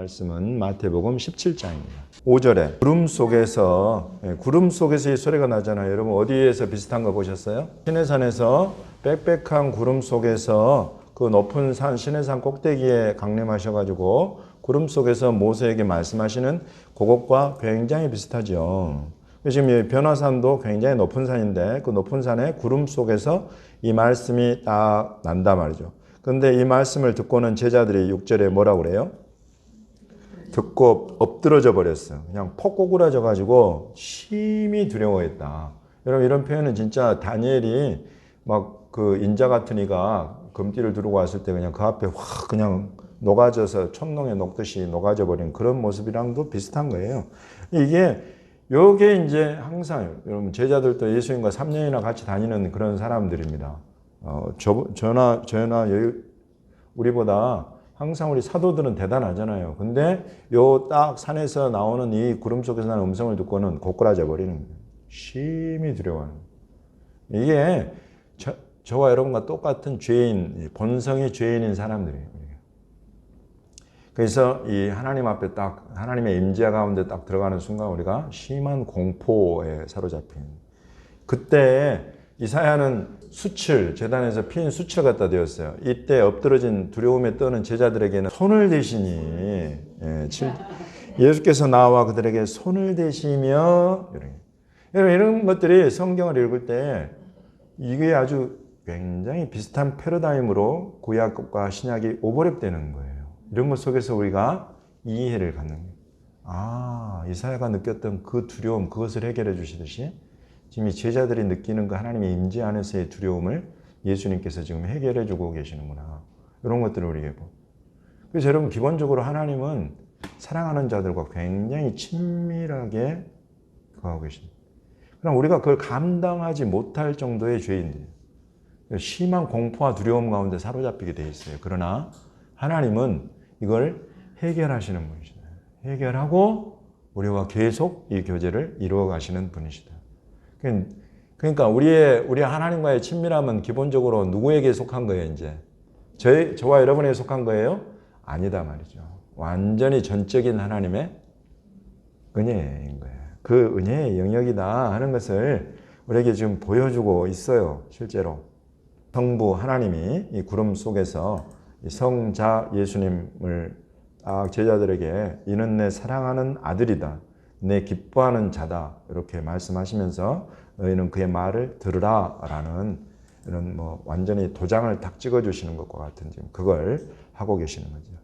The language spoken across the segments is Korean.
말씀은 마태복음 17장입니다. 5절에 구름 속에서 예, 구름 속에서 이 소리가 나잖아요. 여러분 어디에서 비슷한 거 보셨어요? 시내산에서 빽빽한 구름 속에서 그 높은 산 시내산 꼭대기에 강림하셔 가지고 구름 속에서 모세에게 말씀하시는 그것과 굉장히 비슷하죠. 지금 이 변화산도 굉장히 높은 산인데 그 높은 산에 구름 속에서 이 말씀이 딱 난다 말이죠. 그런데 이 말씀을 듣고는 제자들이 6절에 뭐라고 그래요? 듣고 엎드러져 버렸어요. 그냥 폭 고꾸라져 가지고 심히 두려워했다. 여러분 이런 표현은 진짜 다니엘이 막 그 인자 같은 이가 금띠를 두르고 왔을 때 그냥 그 앞에 확 그냥 녹아져서 촛농에 녹듯이 녹아져 버린 그런 모습이랑도 비슷한 거예요. 이게 요게 이제 항상 여러분 제자들도 예수님과 3년이나 같이 다니는 그런 사람들입니다. 어, 저, 저나 저나 우리보다 항상 우리 사도들은 대단하잖아요. 근데 요 딱 산에서 나오는 이 구름 속에서 나는 음성을 듣고는 고꾸라져 버리는. 심히 두려워하는. 이게 저, 저와 여러분과 똑같은 죄인, 본성의 죄인인 사람들이에요. 그래서 이 하나님 앞에 딱 하나님의 임재 가운데 딱 들어가는 순간 우리가 심한 공포에 사로잡힌 그때 이사야는 수칠 재단에서 피인 수칠 갖다 대었어요. 이때 엎드러진 두려움에 떠는 제자들에게는 손을 대시니 예, 칠- 예수께서 나와 그들에게 손을 대시며 이런 이런 것들이 성경을 읽을 때 이게 아주 굉장히 비슷한 패러다임으로 구약과 신약이 오버랩되는 거예요. 이런 것 속에서 우리가 이해를 갖는 거예요. 아, 이사야가 느꼈던 그 두려움, 그것을 해결해 주시듯이 지금 이 제자들이 느끼는 그 하나님의 임재 안에서의 두려움을 예수님께서 지금 해결해 주고 계시는구나. 이런 것들을 우리에게 보. 그래서 여러분, 기본적으로 하나님은 사랑하는 자들과 굉장히 친밀하게 거하고 계십니다. 그럼 우리가 그걸 감당하지 못할 정도의 죄인들. 심한 공포와 두려움 가운데 사로잡히게 돼 있어요. 그러나 하나님은 이걸 해결하시는 분이시다. 해결하고 우리와 계속 이 교제를 이루어 가시는 분이시다. 그러니까 우리의 우리 하나님과의 친밀함은 기본적으로 누구에게 속한 거예요, 이제? 저 저와 여러분에게 속한 거예요? 아니다 말이죠. 완전히 전적인 하나님의 은혜인 거예요. 그 은혜의 영역이다 하는 것을 우리에게 지금 보여주고 있어요, 실제로. 성부 하나님이 이 구름 속에서 이 성자 예수님을 딱 제자들에게 이는 내 사랑하는 아들이다. 내 기뻐하는 자다. 이렇게 말씀하시면서 너희는 그의 말을 들으라라는 이런 뭐 완전히 도장을 딱 찍어 주시는 것과 같은 지금 그걸 하고 계시는 거죠.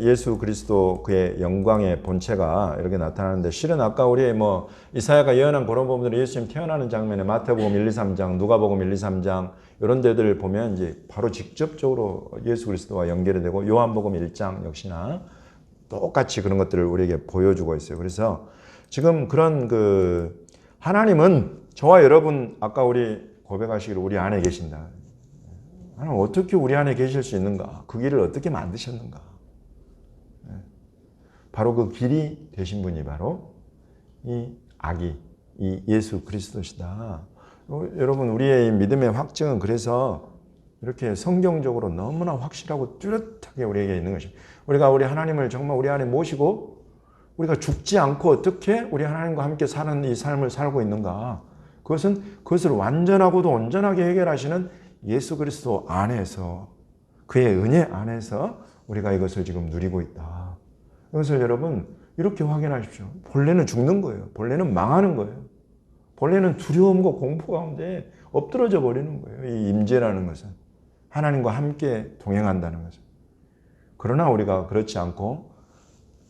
예수 그리스도 그의 영광의 본체가 이렇게 나타나는데 실은 아까 우리 뭐 이사야가 예언한 그런 부분들이 예수님 태어나는 장면에 마태복음 1, 2, 3장, 누가복음 1, 2, 3장 이런 데들 보면 이제 바로 직접적으로 예수 그리스도와 연결이 되고 요한복음 1장 역시나 똑같이 그런 것들을 우리에게 보여주고 있어요. 그래서 지금 그런 그 하나님은 저와 여러분 아까 우리 고백하시기를 우리 안에 계신다. 하나님 어떻게 우리 안에 계실 수 있는가? 그 길을 어떻게 만드셨는가? 바로 그 길이 되신 분이 바로 이 아기, 이 예수 그리스도시다. 어, 여러분, 우리의 이 믿음의 확증은 그래서 이렇게 성경적으로 너무나 확실하고 뚜렷하게 우리에게 있는 것입니다. 우리가 우리 하나님을 정말 우리 안에 모시고 우리가 죽지 않고 어떻게 우리 하나님과 함께 사는 이 삶을 살고 있는가. 그것은 그것을 완전하고도 온전하게 해결하시는 예수 그리스도 안에서 그의 은혜 안에서 우리가 이것을 지금 누리고 있다. 이것을 여러분 이렇게 확인하십시오. 본래는 죽는 거예요. 본래는 망하는 거예요. 본래는 두려움과 공포 가운데 엎드러져 버리는 거예요. 이 임재라는 것은 하나님과 함께 동행한다는 것은. 그러나 우리가 그렇지 않고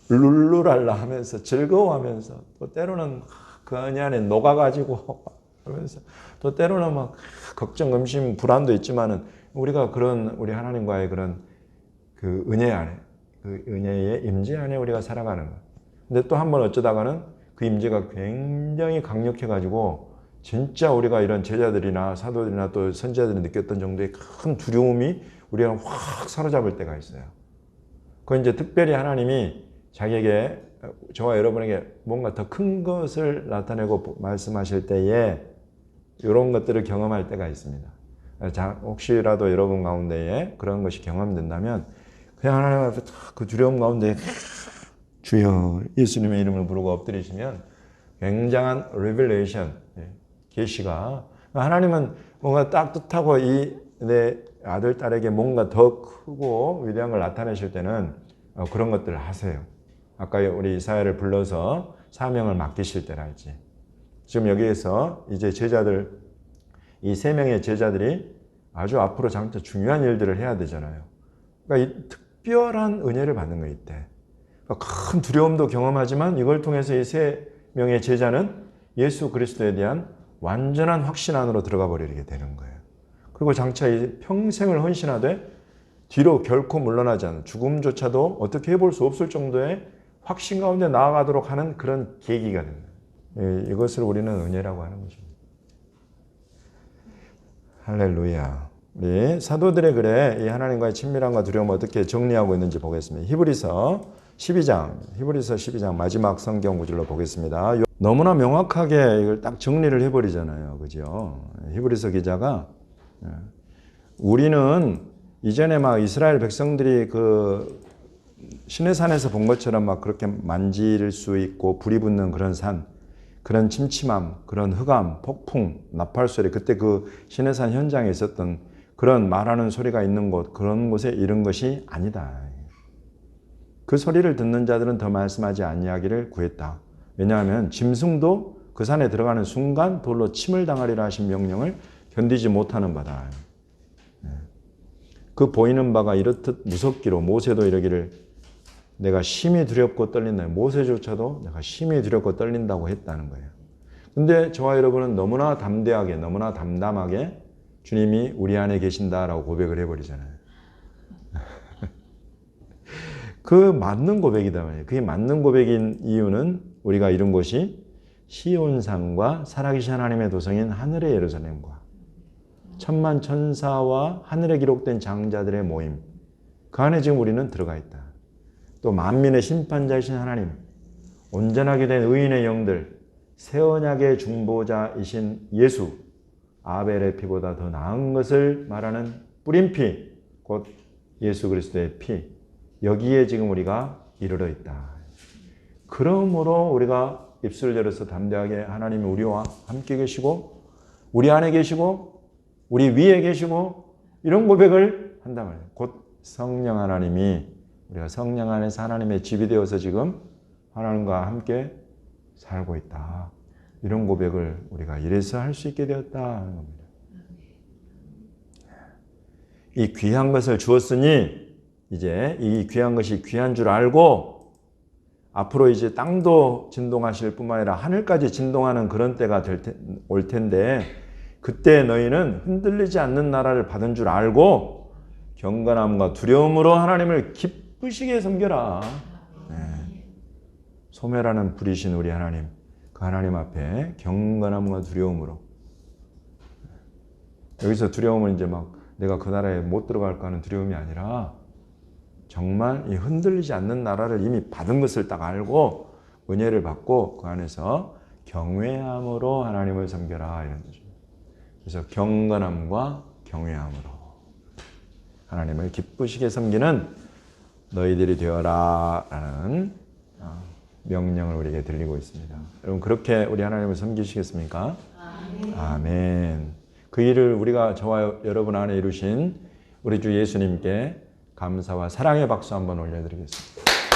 룰루랄라 하면서 즐거워하면서 또 때로는 그 안에 녹아가지고 그러면서 또 때로는 막 걱정, 의심, 불안도 있지만은 우리가 그런 우리 하나님과의 그런 그 은혜 안에 그 은혜의 임재 안에 우리가 살아가는 것. 근데 또 한 번 어쩌다가는 그 임재가 굉장히 강력해 가지고 진짜 우리가 이런 제자들이나 사도들이나 또 선지자들이 느꼈던 정도의 큰 두려움이 우리가 확 사로잡을 때가 있어요. 그 이제 특별히 하나님이 자기에게 저와 여러분에게 뭔가 더 큰 것을 나타내고 말씀하실 때에 이런 것들을 경험할 때가 있습니다. 자, 혹시라도 여러분 가운데에 그런 것이 경험된다면 그냥 하나님 앞에 그 두려움 가운데 주여 예수님의 이름을 부르고 엎드리시면 굉장한 리벨레이션 예, 계시가 하나님은 뭔가 따뜻하고 이 내 아들 딸에게 뭔가 더 크고 위대한 걸 나타내실 때는 어, 그런 것들을 하세요. 아까 우리 이사야를 불러서 사명을 맡기실 때랄지 지금 여기에서 이제 제자들 이 세 명의 제자들이 아주 앞으로 장차 중요한 일들을 해야 되잖아요. 그러니까 이 특별한 은혜를 받는 거 이때. 그러니까 큰 두려움도 경험하지만 이걸 통해서 이 세 명의 제자는 예수 그리스도에 대한 완전한 확신 안으로 들어가 버리게 되는 거예요. 그리고 장차 이 평생을 헌신하되 뒤로 결코 물러나지 않는 죽음조차도 어떻게 해볼 수 없을 정도의 확신 가운데 나아가도록 하는 그런 계기가 됩니다. 예, 이것을 우리는 은혜라고 하는 것입니다. 할렐루야. 우리 사도들의 글에 이 하나님과의 친밀함과 두려움을 어떻게 정리하고 있는지 보겠습니다. 히브리서 12장, 히브리서 12장 마지막 성경 구절로 보겠습니다. 너무나 명확하게 이걸 딱 정리를 해버리잖아요. 그죠? 히브리서 기자가 예. 우리는 이전에 막 이스라엘 백성들이 그 신의 산에서 본 것처럼 막 그렇게 만질 수 있고 불이 붙는 그런 산, 그런 침침함, 그런 흑암, 폭풍, 나팔 소리, 그때 그 신의 산 현장에 있었던 그런 말하는 소리가 있는 곳, 그런 곳에 이른 것이 아니다. 그 소리를 듣는 자들은 더 말씀하지 아니하기를 구했다. 왜냐하면 짐승도 그 산에 들어가는 순간 돌로 침을 당하리라 하신 명령을 견디지 못하는 바다. 그 보이는 바가 이렇듯 무섭기로 모세도 이러기를 내가 심히 두렵고 떨린다. 모세조차도 내가 심히 두렵고 떨린다고 했다는 거예요. 근데 저와 여러분은 너무나 담대하게, 너무나 담담하게 주님이 우리 안에 계신다라고 고백을 해버리잖아요. 그 맞는 고백이다 말이에요. 그게 맞는 고백인 이유는 우리가 이룬 것이 시온산과 살아계신 하나님의 도성인 하늘의 예루살렘과 천만 천사와 하늘에 기록된 장자들의 모임 그 안에 지금 우리는 들어가 있다. 또 만민의 심판자이신 하나님 온전하게 된 의인의 영들 새 언약의 중보자이신 예수 아벨의 피보다 더 나은 것을 말하는 뿌린 피, 곧 예수 그리스도의 피. 여기에 지금 우리가 이르러 있다. 그러므로 우리가 입술을 열어서 담대하게 하나님이 우리와 함께 계시고, 우리 안에 계시고, 우리 위에 계시고, 이런 고백을 말이에요. 곧 성령 하나님이 우리가 성령 안에서 하나님의 집이 되어서 지금 하나님과 함께 살고 있다. 이런 고백을 우리가 이래서 할 수 있게 되었다 하는 겁니다. 이 귀한 것을 주었으니 이제 이 귀한 것이 귀한 줄 알고 앞으로 이제 땅도 진동하실 뿐만 아니라 하늘까지 진동하는 그런 때가 될 테, 올 텐데 그때 너희는 흔들리지 않는 나라를 받은 줄 알고 경건함과 두려움으로 하나님을 기쁘시게 섬겨라. 네. 소멸하는 불이신 우리 하나님. 그 하나님 앞에 경건함과 두려움으로 여기서 두려움은 이제 막 내가 그 나라에 못 들어갈까 하는 두려움이 아니라 정말 이 흔들리지 않는 나라를 이미 받은 것을 딱 알고 은혜를 받고 그 안에서 경외함으로 하나님을 섬겨라 이런 거죠. 그래서 경건함과 경외함으로 하나님을 기쁘시게 섬기는 너희들이 되어라 라는 명령을 우리에게 들리고 있습니다. 여러분 그렇게 우리 하나님을 섬기시겠습니까? 아멘. 아멘. 그 일을 우리가 저와 여러분 안에 이루신 우리 주 예수님께 감사와 사랑의 박수 한번 올려드리겠습니다.